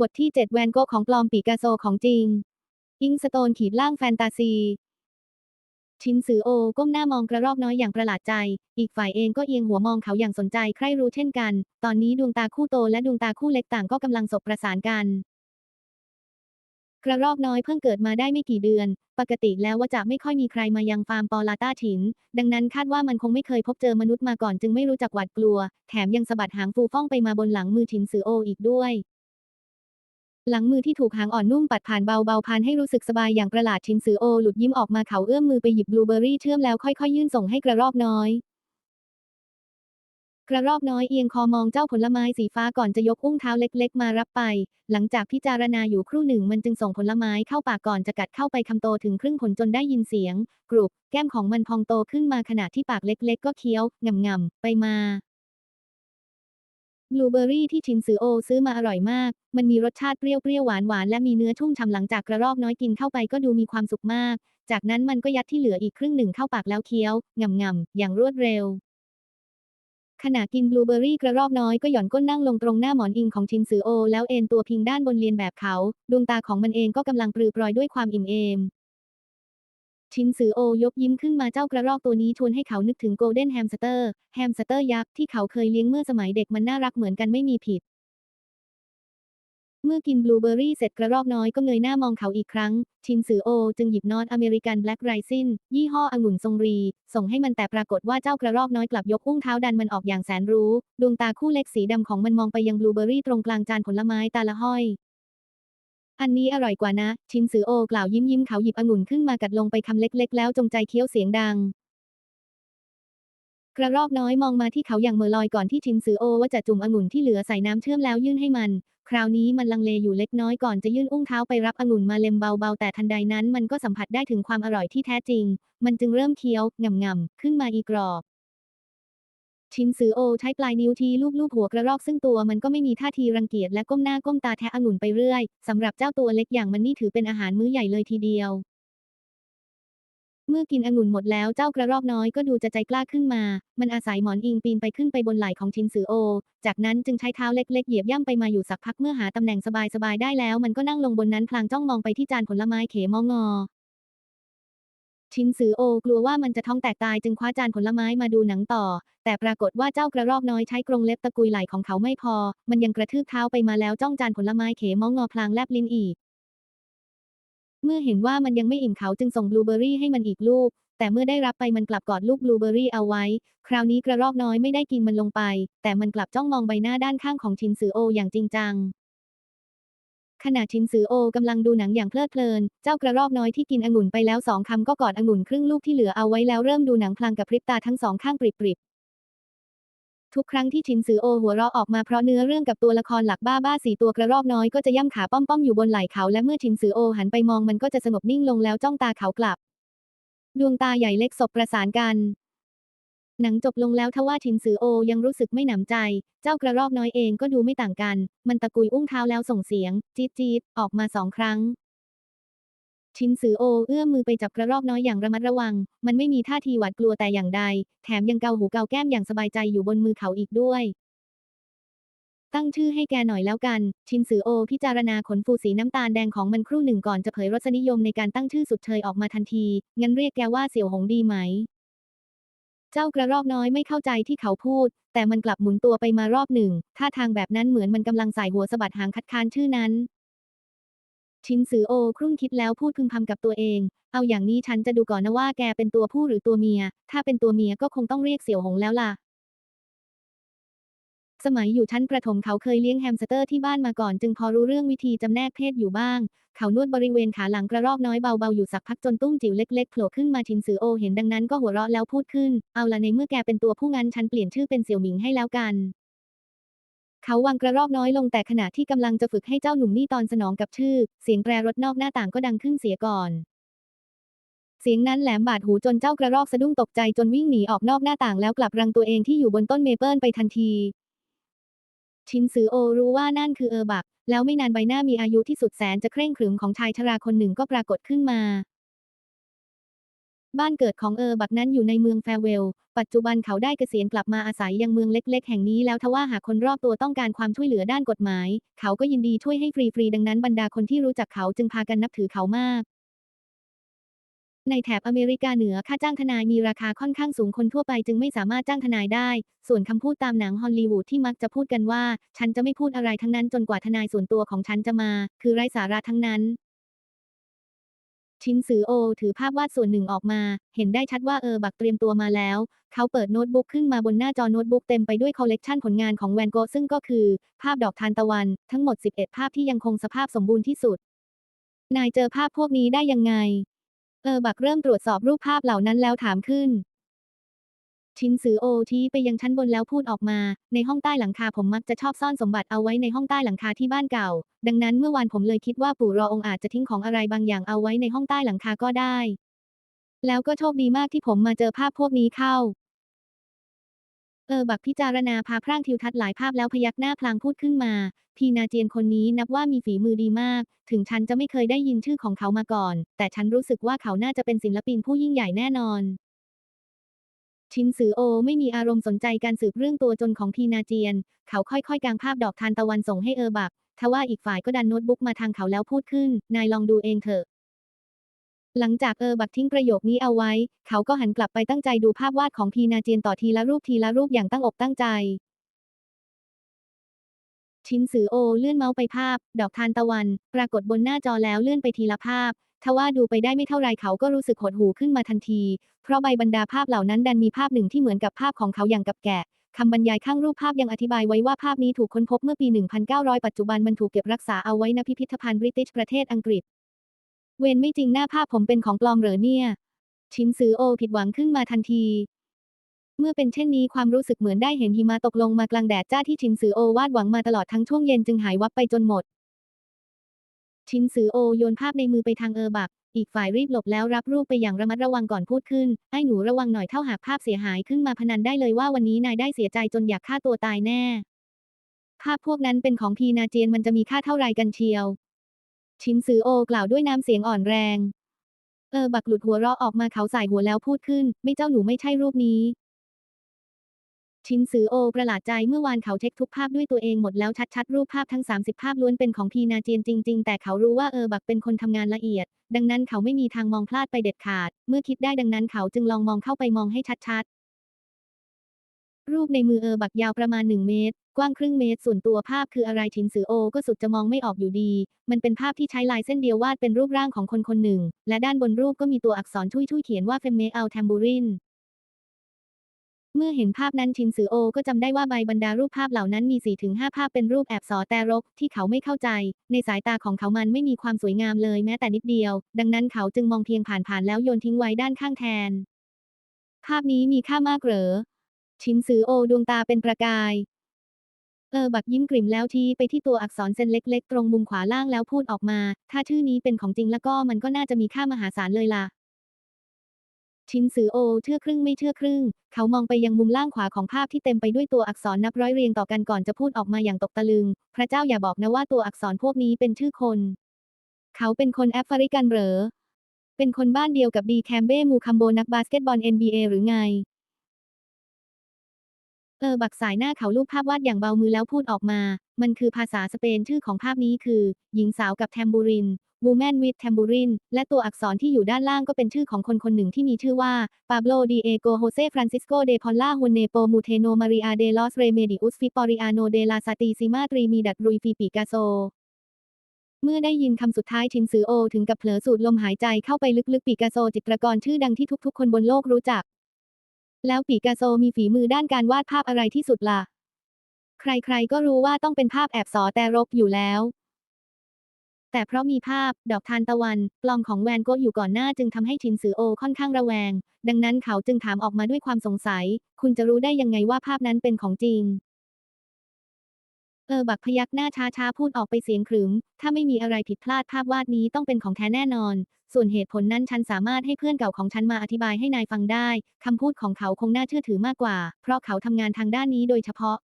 บทที่ 7 แวนโกของปลอมปิกาโซของจริง อิงสโตนขีดล่างแฟนตาซี ชินซือโอก้มหน้ามองกระรอกน้อยอย่างประหลาดใจ อีกฝ่ายเองก็เอียงหัวมองเขาอย่างสนใจใคร่รู้เช่นกัน ตอนนี้ดวงตาคู่โตและดวงตาคู่เล็กต่างก็กำลังสบประสานกัน กระรอกน้อยเพิ่งเกิดมาได้ไม่กี่เดือน ปกติแล้วว่าจะไม่ค่อยมีใครมายังฟาร์มปอลาต้าถิน ดังนั้นคาดว่ามันคงไม่เคยพบเจอมนุษย์มาก่อนจึงไม่รู้จักหวาดกลัว แถมยังสะบัดหางฟูฟ่องไปมาบนหลังมือชินซือโออีกด้วย หลังมือที่ถูกหางอ่อนนุ่มปัดผ่านเบาๆพันให้รู้สึกสบายอย่างประหลาดชินซือโอหลุดยิ้มออกมาเขาเอื้อมมือไปหยิบบลูเบอร์รี่เชื่อมแล้วค่อยๆยื่นส่งให้กระรอกน้อย กระรอกน้อยเอียงคอมองเจ้าผลไม้สีฟ้าก่อนจะยกอุ้งเท้าเล็กๆ มารับไป หลังจากพิจารณาอยู่ครู่หนึ่งมันจึงส่งผลไม้เข้าปากก่อนจะกัดเข้าไปคำโตถึงครึ่งผลจนได้ยินเสียง กรุบแก้มของมันพองโตขึ้นมาขณะที่ปากเล็กๆ ก็เคี้ยวง่ำๆไปมาบลูเบอร์รี่ที่ชินซือโอซื้อมาอร่อยมาก มันมีรสชาติเปรี้ยวๆหวานๆและมีเนื้อชุ่มฉ่ำหลังจากกระรอกน้อยกินเข้าไปก็ดูมีความสุขมาก จากนั้นมันก็ยัดที่เหลืออีกครึ่งหนึ่งเข้าปากแล้วเคี้ยวง่ำๆอย่างรวดเร็ว ขณะกินบลูเบอร์รี่กระรอกน้อยก็หย่อนก้นนั่งลงตรงหน้าหมอนอิงของชินซือโอ แล้วเอนตัวพิงด้านบนเรียนแบบเขาดวงตาของมันเองก็กำลังปรือปรอยด้วยความอิ่มเอมชินซือโอยกยิ้มขึ้นมาเจ้ากระรอกตัวนี้ชวนให้เขานึกถึงโกลเด้นแฮมสเตอร์ แฮมสเตอร์ยักษ์ที่เขาเคยเลี้ยงเมื่อสมัยเด็กมันน่ารักเหมือนกันไม่มีผิด เมื่อกินบลูเบอร์รี่เสร็จกระรอกน้อยก็เงยหน้ามองเขาอีกครั้ง ชินซือโอ จึงหยิบนอตอเมริกันแบล็กไรซินยี่ห้อองุ่นทรงรี ส่งให้มันแต่ปรากฏว่าเจ้ากระรอกน้อยกลับยกอุ้งเท้าดันมันออกอย่างแสนรู้ ดวงตาคู่เล็กสีดำของมันมองไปยังบลูเบอร์รี่ตรงกลางจานผลไม้ตาละห้อย อันนี้อร่อยกว่านะ ชินซือโอกล่าวยิ้มยิ้มเขาหยิบองุ่นขึ้นมากัดลงไปคำเล็กๆ แล้วจงใจเคี้ยวเสียงดัง กระรอกน้อยมองมาที่เขาอย่างเหม่อลอยก่อนที่ชินซือโอว่าจะจุ่มองุ่นที่เหลือใส่น้ำเชื่อมแล้วยื่นให้มัน คราวนี้มันลังเลอยู่เล็กน้อยก่อนจะยื่นอุ้งเท้าไปรับองุ่นมาเล็มเบาๆ แต่ทันใดนั้นมันก็สัมผัสได้ถึงความอร่อยที่แท้จริง มันจึงเริ่มเคี้ยวง่ำๆขึ้นมาอีกรอบชินซือโอใช้ปลายนิ้วทีลูบๆหัวกระรอกซึ่งตัวมันก็ไม่มีท่าทีรังเกียจและก้มหน้าก้มตาแทะองุ่นไปเรื่อยสำหรับเจ้าตัวเล็กอย่างมันนี่ถือเป็นอาหารมื้อใหญ่เลยทีเดียว เมื่อกินองุ่นหมดแล้วเจ้ากระรอกน้อยก็ดูจะใจกล้าขึ้นมา มันอาศัยหมอนอิงปีนไปขึ้นไปบนไหล่ของชินซือโอ จากนั้นจึงใช้เท้าเล็กๆเหยียบย่ำไปมาอยู่สักพักเมื่อหาตำแหน่งสบายๆได้แล้ว มันก็นั่งลงบนนั้นพลางจ้องมองไปที่จานผลไม้เขมองอ ชินซือโอกลัวว่ามันจะท้องแตกตายจึงคว้าจานผลไม้มาดูหนังต่อ แต่ปรากฏว่าเจ้ากระรอกน้อยใช้กรงเล็บตะกุยไหล่ของเขาไม่พอ มันยังกระทืบเท้าไปมาแล้วจ้องจานผลไม้เขมองอพลางแลบลิ้นอีก เมื่อเห็นว่ามันยังไม่อิ่มเขาจึงส่งบลูเบอร์รี่ให้มันอีกลูก แต่เมื่อได้รับไปมันกลับกอดลูกบลูเบอร์รี่เอาไว้ คราวนี้กระรอกน้อยไม่ได้กินมันลงไป แต่มันกลับจ้องมองใบหน้าด้านข้างของชินซือโออย่างจริงจังขณะชินซือโอกำลังดูหนังอย่างเพลิดเพลิน เจ้ากระรอกน้อยที่กินองุ่นไปแล้วสองคำก็กอดองุ่นครึ่งลูกที่เหลือเอาไว้แล้วเริ่มดูหนังพลางกับพริบตาทั้งสองข้างปริบๆ ทุกครั้งที่ชินซือโอหัวเราะออกมาเพราะเนื้อเรื่องกับตัวละครหลักบ้าบ้าสี่ตัวกระรอกน้อยก็จะย่ำขาป้อมๆอยู่บนไหล่เขาและเมื่อชินซือโอหันไปมองมันก็จะสงบนิ่งลงแล้วจ้องตาเขากลับ ดวงตาใหญ่เล็กสบประสานกัน หนังจบลงแล้วทว่าชินซือโอยังรู้สึกไม่หนำใจ เจ้ากระรอกน้อยเองก็ดูไม่ต่างกัน มันตะกุยอุ้งเท้าแล้วส่งเสียง จี๊ดจี๊ดออกมาสองครั้ง ชินซือโอเอื้อมมือไปจับกระรอกน้อยอย่างระมัดระวัง มันไม่มีท่าทีหวาดกลัวแต่อย่างใด แถมยังเกาหูเกาแก้มอย่างสบายใจอยู่บนมือเขาอีกด้วย ตั้งชื่อให้แกหน่อยแล้วกัน ชินซือโอพิจารณาขนฟูสีน้ำตาลแดงของมันครู่หนึ่งก่อนจะเผยรสนิยมในการตั้งชื่อสุดเชยออกมาทันที งั้นเรียกแกว่าเสี่ยวหงดีไหม เจ้ากระรอกน้อยไม่เข้าใจที่เขาพูด แต่มันกลับหมุนตัวไปมารอบหนึ่ง ท่าทางแบบนั้นเหมือนมันกำลังใส่หัวสะบัดหางคัดค้านชื่อนั้น ชินซือโอครุ่นคิดแล้วพูดพึมพำกับตัวเอง เอาอย่างนี้ฉันจะดูก่อนนะว่าแกเป็นตัวผู้หรือตัวเมีย ถ้าเป็นตัวเมียก็คงต้องเรียกเสี่ยวหงแล้วล่ะ สมัยอยู่ชั้นประถมเขาเคยเลี้ยงแฮมสเตอร์ที่บ้านมาก่อนจึงพอรู้เรื่องวิธีจำแนกเพศอยู่บ้าง เขานวดบริเวณขาหลังกระรอกน้อยเบาๆอยู่สักพักจนตุ้มจิ๋วเล็กๆโผล่ขึ้นมาชินซือโอเห็นดังนั้นก็หัวเราะแล้วพูดขึ้น เอาละในเมื่อแกเป็นตัวผู้งั้นฉันเปลี่ยนชื่อเป็นเสี่ยวหมิงให้แล้วกัน เขาวางกระรอกน้อยลงแต่ขณะที่กำลังจะฝึกให้เจ้าหนุ่มนี่ตอนสนองกับชื่อ เสียงแตรรถนอกหน้าต่างก็ดังขึ้นเสียก่อน เสียงนั้นแหลมบาดหูจนเจ้ากระรอกสะดุ้งตกใจจนวิ่งหนีออกนอกหน้าต่างแล้วกลับรังตัวเองที่อยู่บนต้นเมเปิลไปทันที ชินซือโอรู้ว่านั่นคือเออบัก แล้วไม่นานใบหน้ามีอายุที่สุดแสนจะเคร่งขรึมของชายชราคนหนึ่งก็ปรากฏขึ้นมา บ้านเกิดของเออบักนั้นอยู่ในเมืองแฟเวล ปัจจุบันเขาได้เกษียณกลับมาอาศัยยังเมืองเล็ก ๆ แห่งนี้แล้วทว่าหากคนรอบตัวต้องการความช่วยเหลือด้านกฎหมาย เขาก็ยินดีช่วยให้ฟรีๆดังนั้นบรรดาคนที่รู้จักเขาจึงพากันนับถือเขามาก ในแถบอเมริกาเหนือค่าจ้างทนายมีราคาค่อนข้างสูงคนทั่วไปจึงไม่สามารถจ้างทนายได้ ส่วนคำพูดตามหนังฮอลลีวูดที่มักจะพูดกันว่า ฉันจะไม่พูดอะไรทั้งนั้นจนกว่าทนายส่วนตัวของฉันจะมา คือไร้สาระทั้งนั้น ชินซือโอ ถือภาพวาดส่วนหนึ่งออกมา เห็นได้ชัดว่าเออบักเตรียมตัวมาแล้ว เขาเปิดโน้ตบุ๊กขึ้นมาบนหน้าจอโน้ตบุ๊กเต็มไปด้วยคอลเลกชันผลงานของแวนโกซึ่งก็คือ ภาพดอกทานตะวัน ทั้งหมด 11 ภาพที่ยังคงสภาพสมบูรณ์ที่สุด นายเจอภาพพวกนี้ได้ยังไง เออบักเริ่มตรวจสอบรูปภาพเหล่านั้นแล้วถามขึ้น ชินซือโอชี้ไปยังชั้นบนแล้วพูดออกมา ในห้องใต้หลังคาผมมักจะชอบซ่อนสมบัติเอาไว้ในห้องใต้หลังคาที่บ้านเก่า ดังนั้นเมื่อวานผมเลยคิดว่าปู่รอองอาจจะทิ้งของอะไรบางอย่างเอาไว้ในห้องใต้หลังคาก็ได้ แล้วก็โชคดีมากที่ผมมาเจอภาพพวกนี้เข้า เออบักพิจารณาพาพร่างทิวทัศน์หลายภาพแล้วพยักหน้าพลางพูดขึ้นมา พีนาเจียนคนนี้นับว่ามีฝีมือดีมาก ถึงฉันจะไม่เคยได้ยินชื่อของเขามาก่อน แต่ฉันรู้สึกว่าเขาน่าจะเป็นศิลปินผู้ยิ่งใหญ่แน่นอน ชินซือโอไม่มีอารมณ์สนใจการสืบเรื่องตัวจนของพีนาเจียน เขาค่อยๆ กางภาพดอกทานตะวันส่งให้เออบักทว่าอีกฝ่ายก็ดันโน้ตบุ๊กมาทางเขาแล้วพูดขึ้น นายลองดูเองเถอะ หลังจากเออบักทิ้งประโยคนี้เอาไว้ เขาก็หันกลับไปตั้งใจดูภาพวาดของพีนาเจียนต่อทีละรูปทีละรูปอย่างตั้งอกตั้งใจ ชินซือโอเลื่อนเมาส์ไปภาพ ดอกทานตะวัน ปรากฏบนหน้าจอแล้วเลื่อนไปทีละภาพ ทว่าดูไปได้ไม่เท่าไรเขาก็รู้สึกหดหูขึ้นมาทันที เพราะใบบรรดาภาพเหล่านั้นดันมีภาพหนึ่งที่เหมือนกับภาพของเขาอย่างกับแกะคำบรรยายข้างรูปภาพยังอธิบายไว้ว่าภาพนี้ถูกค้นพบเมื่อปี 1900 ปัจจุบันมันถูกเก็บรักษาเอาไว้ณพิพิธภัณฑ์บริติชประเทศอังกฤษ เวนไม่จริงหน้าภาพผมเป็นของปลอมเหรอเนี่ย ชินซือโอผิดหวังขึ้นมาทันที เมื่อเป็นเช่นนี้ความรู้สึกเหมือนได้เห็นหิมะตกลงมากลางแดดจ้าที่ชินซือโอวาดหวังมาตลอดทั้งช่วงเย็นจึงหายวับไปจนหมด ชินซือโอโยนภาพในมือไปทางเออบัก อีกฝ่ายรีบหลบแล้วรับรูปไปอย่างระมัดระวังก่อนพูดขึ้นไอ้หนูระวังหน่อยเท่าหากภาพเสียหายขึ้นมาพนันได้เลยว่าวันนี้นายได้เสียใจจนอยากฆ่าตัวตายแน่ ภาพพวกนั้นเป็นของพีนาเจียนมันจะมีค่าเท่าไรกันเชียว ชินซือโอกล่าวด้วยน้ำเสียงอ่อนแรง เออบักหลุดหัวเราะออกมาเขาสายหัวแล้วพูดขึ้น ไม่เจ้าหนูไม่ใช่รูปนี้ ชินซือโอประหลาดใจเมื่อวานเขาเช็คทุกภาพด้วยตัวเองหมดแล้วชัดๆ รูปภาพทั้ง 30 ภาพล้วนเป็นของพีนาเจียนจริง ๆ แต่เขารู้ว่าเออบักเป็นคนทำงานละเอียด ดังนั้นเขาไม่มีทางมองพลาดไปเด็ดขาด เมื่อคิดได้ดังนั้นเขาจึงลองมองเข้าไปมองให้ชัดๆ รูปในมือเออบักยาวประมาณ 1 เมตร กว้างครึ่งเมตร ส่วนตัวภาพคืออะไรชินซือโอก็สุดจะมองไม่ออกอยู่ดี มันเป็นภาพที่ใช้ลายเส้นเดียววาดเป็นรูปร่างของคนคนหนึ่ง และด้านบนรูปก็มีตัวอักษรช่วยๆเขียนว่าเฟมเมเอาแทมบูริน เมื่อเห็นภาพนั้นชินซือโอก็จำได้ว่าใบบรรดารูปภาพเหล่านั้นมี4-5ภาพเป็นรูปแอบสอแต่รกที่เขาไม่เข้าใจ ในสายตาของเขามันไม่มีความสวยงามเลยแม้แต่นิดเดียว ดังนั้นเขาจึงมองเพียงผ่านๆแล้วโยนทิ้งไว้ด้านข้างแทน ภาพนี้มีค่ามากเหรอ ชินซือโอดวงตาเป็นประกาย เออบักยิ้มกลิ่มแล้วชี้ไปที่ตัวอักษรเส้นเล็ก ๆ ตรงมุมขวาล่างแล้วพูดออกมา ถ้าชื่อนี้เป็นของจริงแล้วก็มันก็น่าจะมีค่ามหาศาลเลยล่ะ ชินซือโอเชื่อครึ่งไม่เชื่อครึ่ง เขามองไปยังมุมล่างขวาของภาพที่เต็มไปด้วยตัวอักษรนับร้อยเรียงต่อกันก่อนจะพูดออกมาอย่างตกตะลึง พระเจ้าอย่าบอกนะว่าตัวอักษรพวกนี้เป็นชื่อคน เขาเป็นคนแอฟริกันเหรอ เป็นคนบ้านเดียวกับดีแคมเบ้มูคัมโบนักบาสเกตบอล NBA หรือไง เออบักสายหน้าเขาลูบภาพวาดอย่างเบามือแล้วพูดออกมา มันคือภาษาสเปนชื่อของภาพนี้คือ หญิงสาวกับแทมบูริน Woman with Tambourine และตัวอักษรที่อยู่ด้านล่างก็เป็นชื่อของคนคนหนึ่งที่มีชื่อว่า Pablo Diego Jose Francisco de Paula Hunepo Muteno Maria de los Remedios Fiporiano de la Santísima Trinidad Rui Fi p i c a s o เมื่อได้ยินคำสุดท้ายชินซือโอถึงกับเผลอสูดลมหายใจเข้าไปลึกๆ ปิกัสโซจิตรกรชื่อดังที่ทุกๆ คนบนโลกรู้จัก แล้วปิกัสโซมีฝีมือด้านการวาดภาพอะไรที่สุดล่ะ ใครๆก็รู้ว่าต้องเป็นภาพแอบสอแต่รกอยู่แล้ว แต่เพราะมีภาพ ดอกทานตะวัน ปลอมของแวนโกะอยู่ก่อนหน้าจึงทำให้ชินซือโอค่อนข้างระแวง ดังนั้นเขาจึงถามออกมาด้วยความสงสัย คุณจะรู้ได้ยังไงว่าภาพนั้นเป็นของจริง เออบักพยักหน้าช้าๆพูดออกไปเสียงขรึม ถ้าไม่มีอะไรผิดพลาดภาพวาดนี้ต้องเป็นของแท้แน่นอน ส่วนเหตุผลนั้นฉันสามารถให้เพื่อนเก่าของฉันมาอธิบายให้นายฟังได้คำพูดของเขาคงน่าเชื่อถือมากกว่า เพราะเขาทำงานทางด้านนี้โดยเฉพาะ